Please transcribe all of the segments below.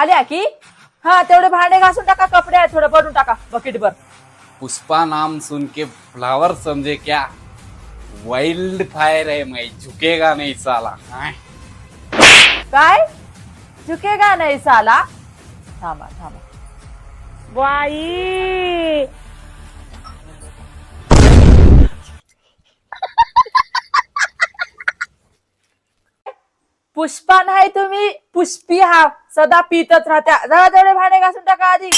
आल्या की? हा तेवढे भांडे घासून टाका कपडे आहे थोडं भरून टाका बकेट भर पुष्पा नाम सुन के फ्लावर समझे क्या? वाइल्ड फायर है मैं झुकेगा नहीं साला. हाँ? काय? झुकेगा नाही साला? थांबा थांबा. बाई पुष्पा नाही तुम्ही पुष्पी हा सदा पितच राहत्या. जरा तेवढे भांडे घासून टाका आधी.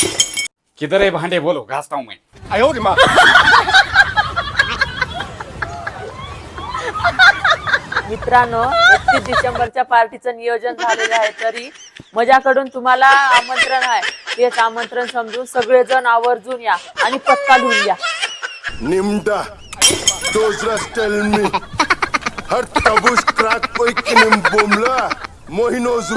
किधर है भांडे? बोलो घासता हूँ मैं. मित्रांनो एकतीस डिसेंबरच्या पार्टीचं नियोजन झालेलं आहे तरी माझ्याकडून तुम्हाला आमंत्रण आहे. तेच आमंत्रण समजून सगळेजण आवर्जून या आणि पत्ता लिहून घ्या Nimda. Those just tell me. Her tabush crack poik nim bomla. Mohinozu.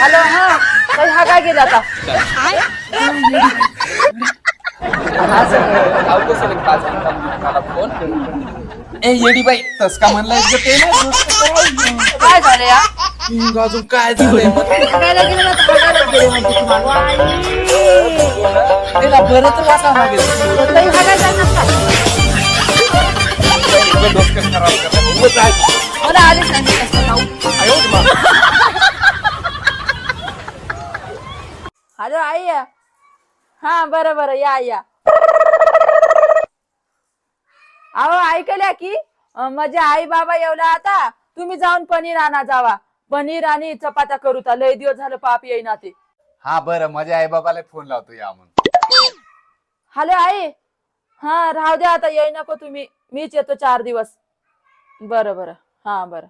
Hello हा काही हा काय गेला आता? फोन. ए येडी बाई तस का म्हणलाय ते ना काय झालं या? अजून काय झालंय बघायला गेलं ना तर बघायला गेले म्हणते तुम्हाला. तिला बरं तर वाटावं लागेल स्वतःही बघायला जाणार का? इकडे डोसकं खराब करा. उगाच आहे. मला आले नाही कसं खाऊ हॅलो आई या. हा बरं बरं या या अहो ऐकल्या की अं, माझे आई बाबा येवला आता तुम्ही जाऊन पनीर आणा जावा पनीर आणि चपात्या करू ता. लय दिवस झालं पाप येईना ते. हा बरं माझ्या आई बाबाला फोन लावतो या म्हणून. हॅलो आई. हा राहू द्या आता येई नको तुम्ही. मीच येतो चार दिवस. बरं बरं. हा बरं.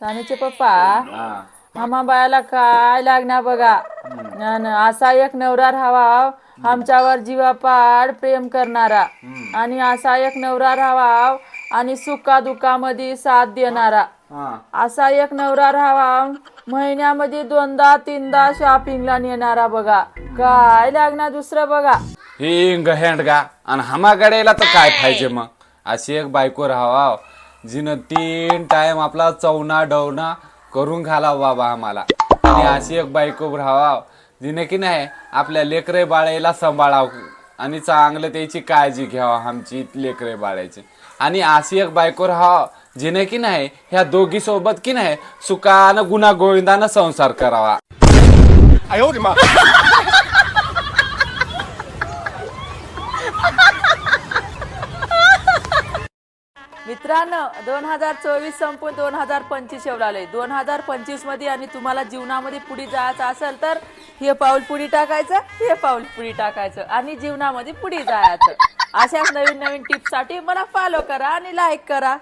सानूचे पप्पा. आम्हा बायाला काय लागणार बघा. न- न, असा एक नवरा राहावा आमच्यावर जीवापाड प्रेम करणारा. आणि असा एक नवरा राहावा आणि सुखा दुखामध्ये साथ देणारा. असा एक नवरा राहावा महिन्यामध्ये दोनदा तीनदा शॉपिंगला नेणारा बघा. काय लागणार दुसरं बघा. हिंग हेंडगा. आणि हमाकडेला तर काय पाहिजे मग? अशी एक बायको राहावा जिनं तीन टाइम आपला चवना डवना करून घाला बाबा आम्हाला. आणि अशी एक बायको राहावा. जिने की नाही आपल्या लेकरे बाळायला सांभाळाव. आणि चांगलं त्याची काळजी घ्यावा आमची लेकरे बाळायची आणि अशी एक बायको राहावा जिने की नाही ह्या दोघी सोबत की नाही सुखानं गुन्हा गोविंदानं संसार करावा. मित्रांनो दोन हजार चोवीस संपून दोन हजार पंचवीस येवलालय दोन हजार पंचवीसमध्ये आणि तुम्हाला जीवनामध्ये पुढे जायचं असेल तर हे पाऊल पुढे टाकायचं हे पाऊल पुढे टाकायचं आणि जीवनामध्ये पुढे जायचं. अशाच नवीन नवीन टिप्ससाठी मला फॉलो करा आणि लाईक करा.